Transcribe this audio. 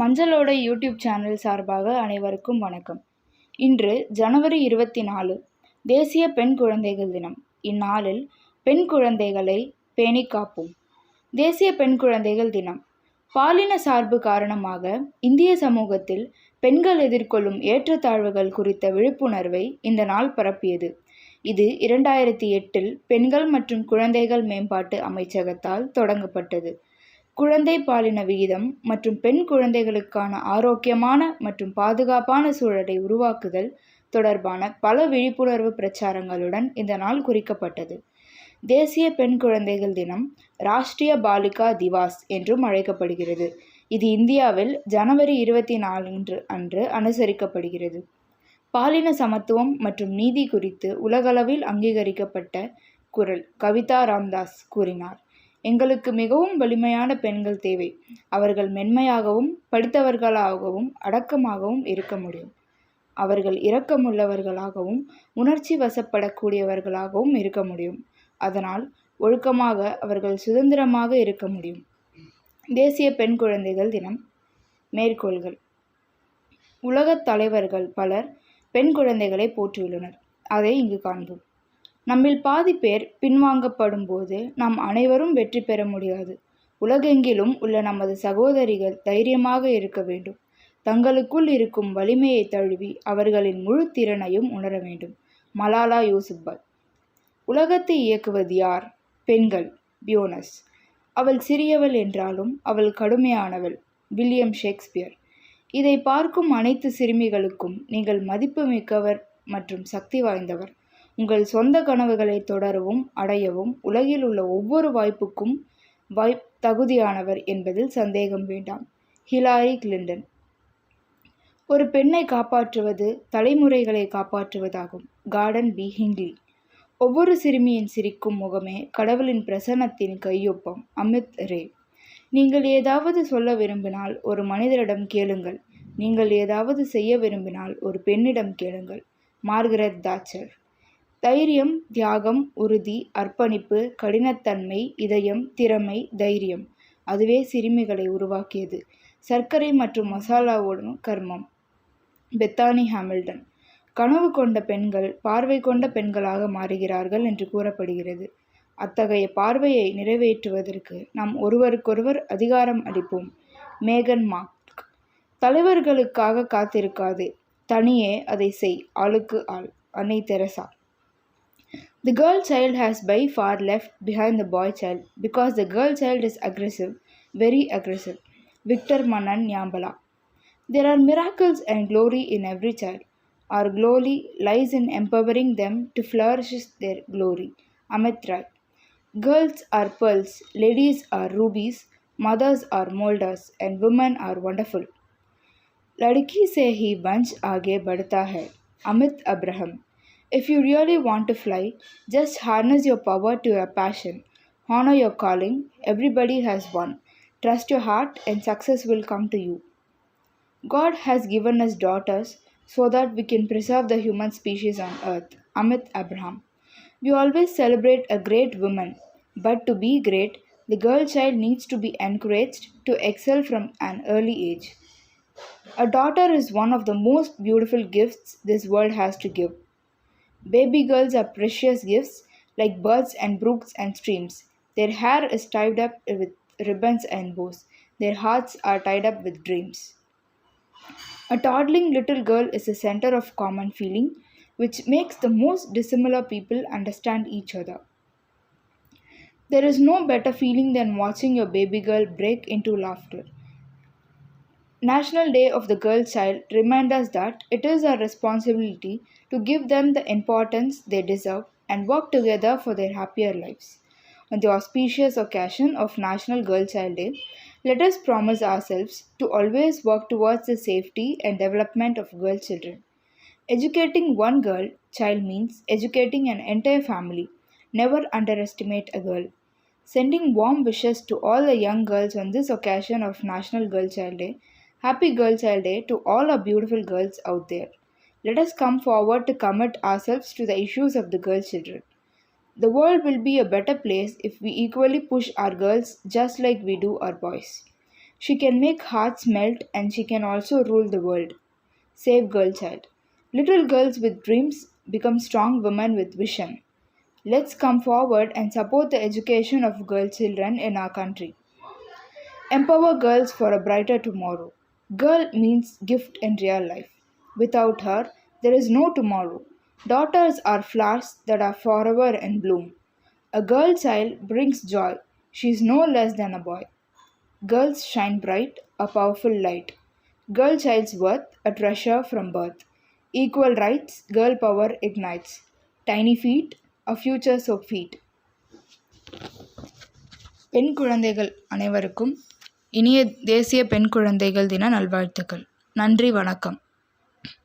மஞ்சளோட YouTube channel சார்பாக அனைவருக்கும் வணக்கம். இன்று ஜனவரி இருபத்தி நாலு தேசிய பெண் குழந்தைகள் தினம். இந்நாளில் பெண் குழந்தைகளை பேணி காப்போம். தேசிய பெண் குழந்தைகள் தினம். பாலின சார்பு காரணமாக இந்திய சமூகத்தில் பெண்கள் எதிர்கொள்ளும் ஏற்றத்தாழ்வுகள் குறித்த விழிப்புணர்வை இந்த நாள் பரப்பியது. இது இரண்டாயிரத்தி எட்டில் பெண்கள் மற்றும் குழந்தைகள் மேம்பாட்டு அமைச்சகத்தால் தொடங்கப்பட்டது. குழந்தை பாலின விகிதம் மற்றும் பெண் குழந்தைகளுக்கான ஆரோக்கியமான மற்றும் பாதுகாப்பான சூழலை உருவாக்குதல் தொடர்பான பல விழிப்புணர்வு பிரச்சாரங்களுடன் இந்த நாள் குறிக்கப்பட்டது. தேசிய பெண் குழந்தைகள் தினம் ராஷ்டிரிய பாலிகா திவாஸ் என்றும் அழைக்கப்படுகிறது. இது இந்தியாவில் ஜனவரி இருபத்தி நாலு அன்று அனுசரிக்கப்படுகிறது. பாலின சமத்துவம் மற்றும் நீதி குறித்து உலகளவில் அங்கீகரிக்கப்பட்ட குரல் கவிதா ராம்தாஸ் கூறினார். எங்களுக்கு மிகவும் வலிமையான பெண்கள் தேவை. அவர்கள் மென்மையாகவும் படித்தவர்களாகவும் அடக்கமாகவும் இருக்க முடியும். அவர்கள் இரக்கமுள்ளவர்களாகவும் உணர்ச்சி வசப்படக்கூடியவர்களாகவும் இருக்க முடியும். அதனால் ஒழுக்கமாக அவர்கள் சுதந்திரமாக இருக்க முடியும். தேசிய பெண் குழந்தைகள் தினம். மேற்கோள்கள். உலகத் தலைவர்கள் பலர் பெண் குழந்தைகளை போற்றியுள்ளனர். அதை இங்கு காண்போம். நம்மில் பாதி பேர் பின்வாங்கப்படும் போது நாம் அனைவரும் வெற்றி பெற முடியாது. உலகெங்கிலும் உள்ள நமது சகோதரிகள் தைரியமாக இருக்க வேண்டும். தங்களுக்குள் இருக்கும் வலிமையை தழுவி அவர்களின் முழு திறனையும் உணர வேண்டும். மலாலா யூசுப்பாய் உலகத்தை இயக்குவது யார்? பெண்கள். பியோனஸ். அவள் சிறியவள் என்றாலும் அவள் கடுமையானவள். William Shakespeare. இதை பார்க்கும் அனைத்து சிறுமிகளுக்கும் நீங்கள் மதிப்பு மிக்கவர் மற்றும் சக்தி வாய்ந்தவர். உங்கள் சொந்த கனவுகளை தொடரவும் அடையவும் உலகில் உள்ள ஒவ்வொரு வாய்ப்புக்கும் வாய் தகுதியானவர் என்பதில் சந்தேகம் வேண்டாம். Hillary Clinton. ஒரு பெண்ணை காப்பாற்றுவது தலைமுறைகளை காப்பாற்றுவதாகும். Garden B. ஹிங்லி ஒவ்வொரு சிறுமியின் சிரிக்கும் முகமே கடவுளின் பிரசன்னத்தின் கையொப்பம். அமித் ரே. நீங்கள் ஏதாவது சொல்ல விரும்பினால் ஒரு மனிதரிடம் கேளுங்கள். நீங்கள் ஏதாவது செய்ய விரும்பினால் ஒரு பெண்ணிடம் கேளுங்கள். மார்கரெட் தாச்சர் தைரியம் தியாகம் உறுதி அர்ப்பணிப்பு கடினத்தன்மை இதயம் திறமை தைரியம். அதுவே சிறுமிகளை உருவாக்கியது. சர்க்கரை மற்றும் மசாலாவுடன் கர்மம். Bethany Hamilton. கனவு கொண்ட பெண்கள் பார்வை கொண்ட பெண்களாக மாறுகிறார்கள் என்று கூறப்படுகிறது. அத்தகைய பார்வையை நிறைவேற்றுவதற்கு நாம் ஒருவருக்கொருவர் அதிகாரம் அளிப்போம். மேகன் மார்க். தலைவர்களுக்காக காத்திருக்காது. தனியே அதை செய். ஆளுக்கு ஆள். அன்னை Teresa. The girl child has by far left behind the boy child because the girl child is aggressive, very aggressive. Victor Manan Nyambala. There are miracles and glory in every child. Our glory lies in empowering them to flourish their glory. Amit Rai. Girls are pearls, ladies are rubies, mothers are molders, and women are wonderful. लड़की से ही वंश आगे बढ़ता है Amit Abraham If you really want to fly, just harness your power to your passion. Honor your calling. Everybody has one. Trust your heart, and success will come to you. God has given us daughters so that we can preserve the human species on earth. Amit Abraham. We always celebrate a great woman, but to be great, the girl child needs to be encouraged to excel from an early age. A daughter is one of the most beautiful gifts this world has to give. Baby girls are precious gifts like birds and brooks and streams. Their hair is tied up with ribbons and bows. Their hearts are tied up with dreams. A toddling little girl is the center of common feeling, which makes the most dissimilar people understand each other. There is no better feeling than watching your baby girl break into laughter. National Day of the Girl Child remind us that it is our responsibility to give them the importance they deserve and work together for their happier lives. On the auspicious occasion of National Girl Child Day, let us promise ourselves to always work towards the safety and development of girl children. Educating one girl child means educating an entire family. Never underestimate a girl. Sending warm wishes to all the young girls on this occasion of National Girl Child Day. Happy Girl Child Day to all our beautiful girls out there. Let us come forward to commit ourselves to the issues of the girl children. The world will be a better place if we equally push our girls just like we do our boys. She can make hearts melt and she can also rule the world. Save Girl Child. Little girls with dreams become strong women with vision. Let's come forward and support the education of girl children in our country. Empower girls for a brighter tomorrow. Girl means gift in real life. Without her, there is no tomorrow. Daughters are flowers that are forever in bloom. A girl child brings joy. She is no less than a boy. Girls shine bright, a powerful light. Girl child's worth, a treasure from birth. Equal rights, girl power ignites. Tiny feet, a future so feet. பெண் குழந்தைகள் அனைவருக்கும் இனிய தேசிய பெண் குழந்தைகள் தின நல்வாழ்த்துக்கள். நன்றி வணக்கம்.